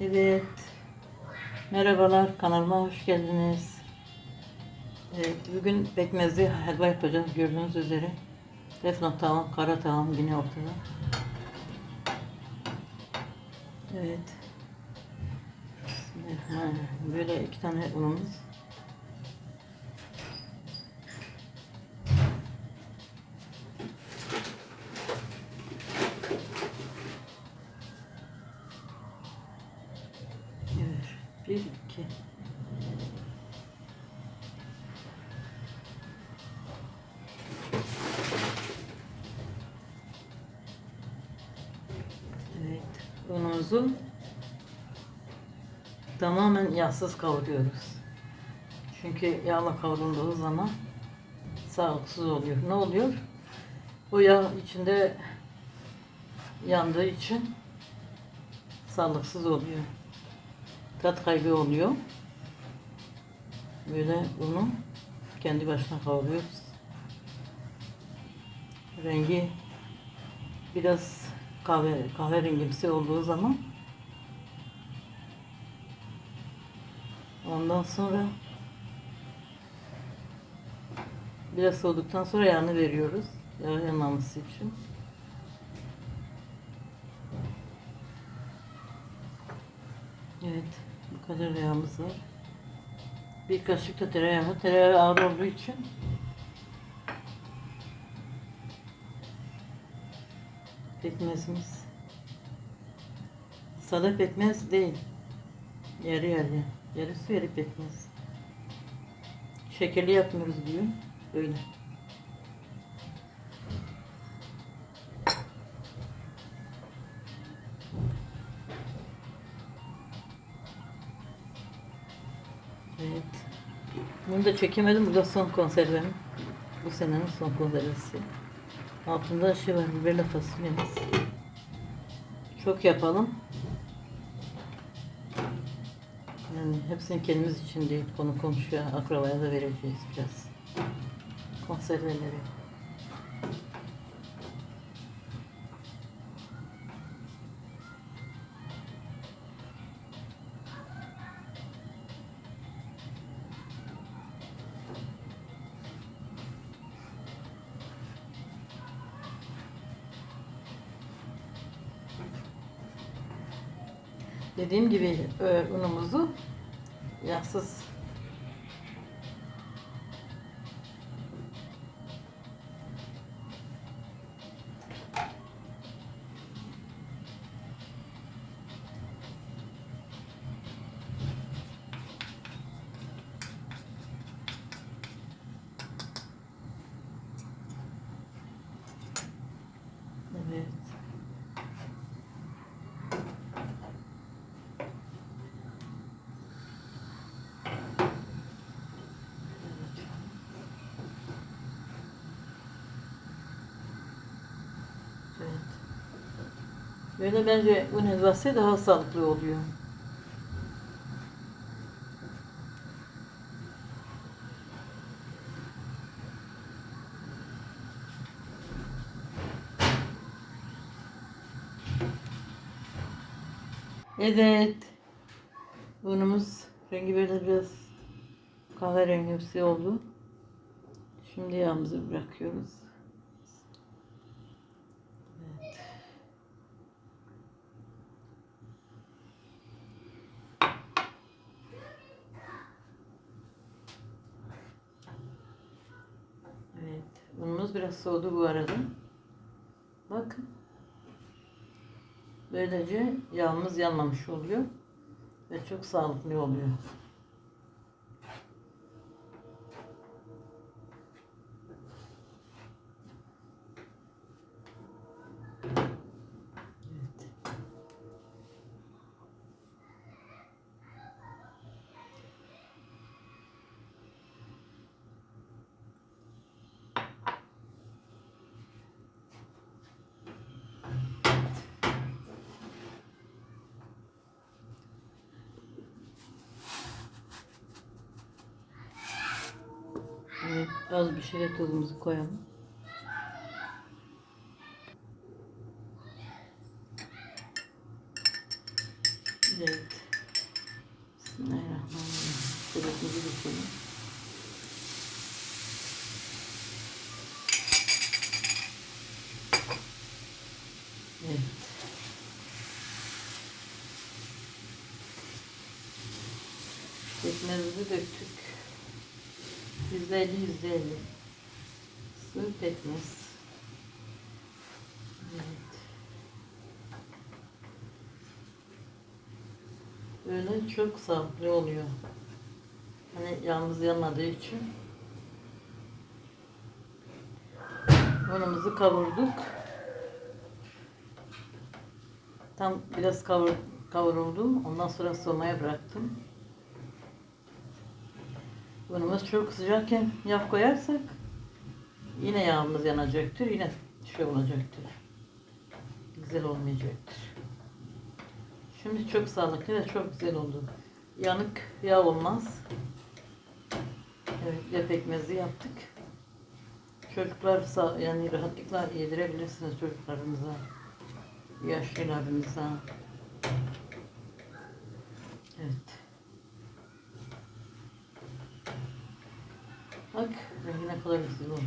Evet. Merhabalar kanalıma hoş geldiniz. Evet, bugün pekmezli helva yapacağız gördüğünüz üzere. Defne tavam, kara tavam yine ortada. Evet. Böyle iki tane unumuz. Evet. İki. Evet. Unumuzu tamamen yağsız kavuruyoruz. Çünkü yağla kavrulduğu zaman sağlıksız oluyor. Ne oluyor? O yağ içinde yandığı için sağlıksız oluyor. Tat kaybı oluyor. Böyle bunu kendi başına kavuruyoruz. Rengi biraz kahve kahverengimsi olduğu zaman ondan sonra biraz soğuduktan sonra yağını veriyoruz. Yağ yanmaması için. Evet, bu kadar yağımız var. Bir kaşık da tereyağı. Tereyağı ağır olduğu için pekmezimiz sade pekmez değil. Yarı yarı. Yarı su yarı pekmez. Şekerli yapmıyoruz diyor. Öyle. Evet. Bunu da çekemedim. Bu da son konservem. Bu senenin son konservesi. Altında şey var. Biberle fasulyemiz. Çok yapalım. Yani hepsini kendimiz için değil. Konu komşuya, akrabaya da vereceğiz biraz. Konserveleri. Dediğim gibi e, unumuzu yağsız Böyle bence helvası daha sağlıklı oluyor. Evet. Unumuz rengi böyle biraz kahverengimsi oldu. Şimdi yağımızı bırakıyoruz. Evet. Evet. Biraz soğudu bu arada. Bakın. Böylece yağımız yanmamış oluyor. Ve çok sağlıklı oluyor. Az bir şöyle tuzumuzu koyalım. Evet. Bismillahirrahmanirrahim. Sürekli bir. Evet. Ekmeğimizi döktük. Yüzde elli, yüzde elli. Sığ pekmez. Evet. Böyle çok sağlıklı oluyor. Hani yalnız yanmadığı için. Unumuzu kavurduk. Tam biraz kavur, kavuruldu. Ondan sonra soğumaya bıraktım. Unumuz çok sıcakken yağ koyarsak yine yağımız yanacaktır. Yine şey olacaktır. Güzel olmayacaktır. Şimdi çok sağlıklı ve çok güzel oldu. Yanık yağ olmaz. Evet, ya pekmezi yaptık. Çocuklar sağ, yani rahatlıkla yedirebilirsiniz çocuklarınıza, yaşlılarınıza. Evet. Bak rengi ne kadar güzel oldu.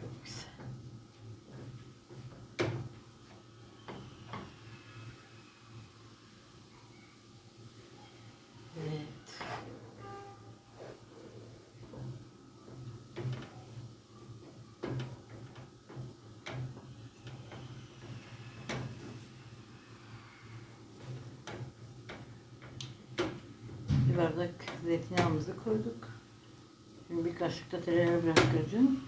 Çok güzel. Evet. Bir bardak zeytinyağımızı koyduk. Şimdi bir kaşık da tereyağı bırakacağım.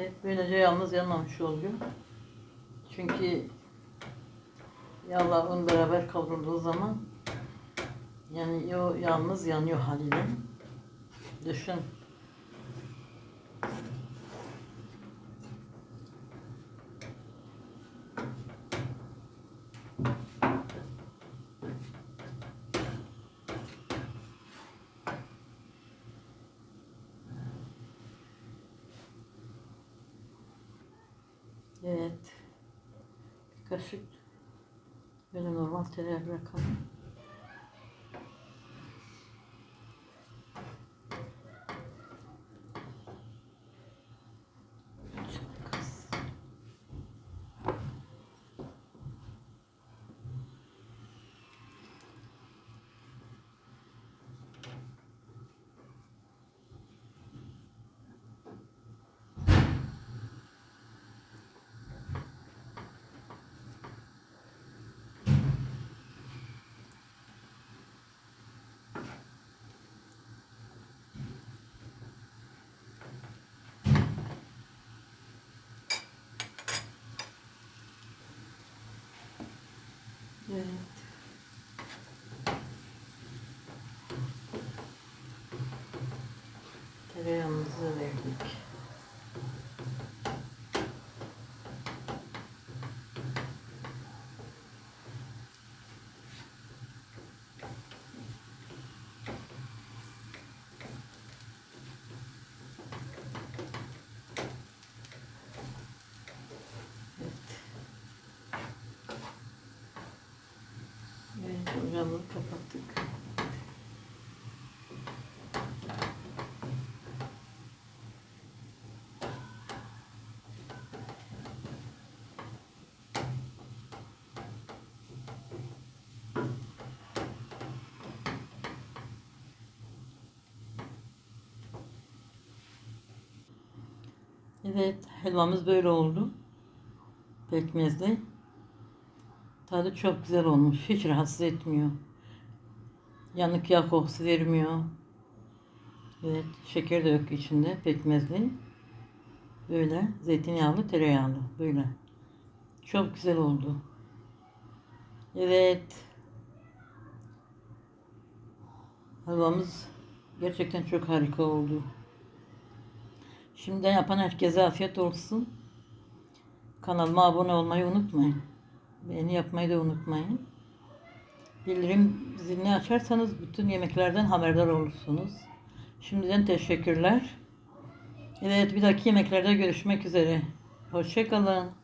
Ve böylece yalnız yanmamış oluyor. Çünkü yağla un beraber kavrulduğu zaman yani o yalnız yanıyor haliyle. Düşün. Evet. Bir kaşık böyle normal tereyağı bırakalım. Çok az. Evet. Tereyağımızı verdik. Evet, kapattık. Evet, helvamız böyle oldu. Pekmezli. Tadı çok güzel olmuş. Hiç rahatsız etmiyor. Yanık yağ kokusu vermiyor. Evet, şeker de yok içinde. Pekmezli. Böyle zeytinyağlı, tereyağlı. Böyle. Çok güzel oldu. Evet. Helvamız gerçekten çok harika oldu. Şimdiden yapan herkese afiyet olsun. Kanalıma abone olmayı unutmayın. Beğeni yapmayı da unutmayın. Bildirim zilini açarsanız bütün yemeklerden haberdar olursunuz. Şimdiden teşekkürler. Evet bir dahaki yemeklerde görüşmek üzere. Hoşçakalın.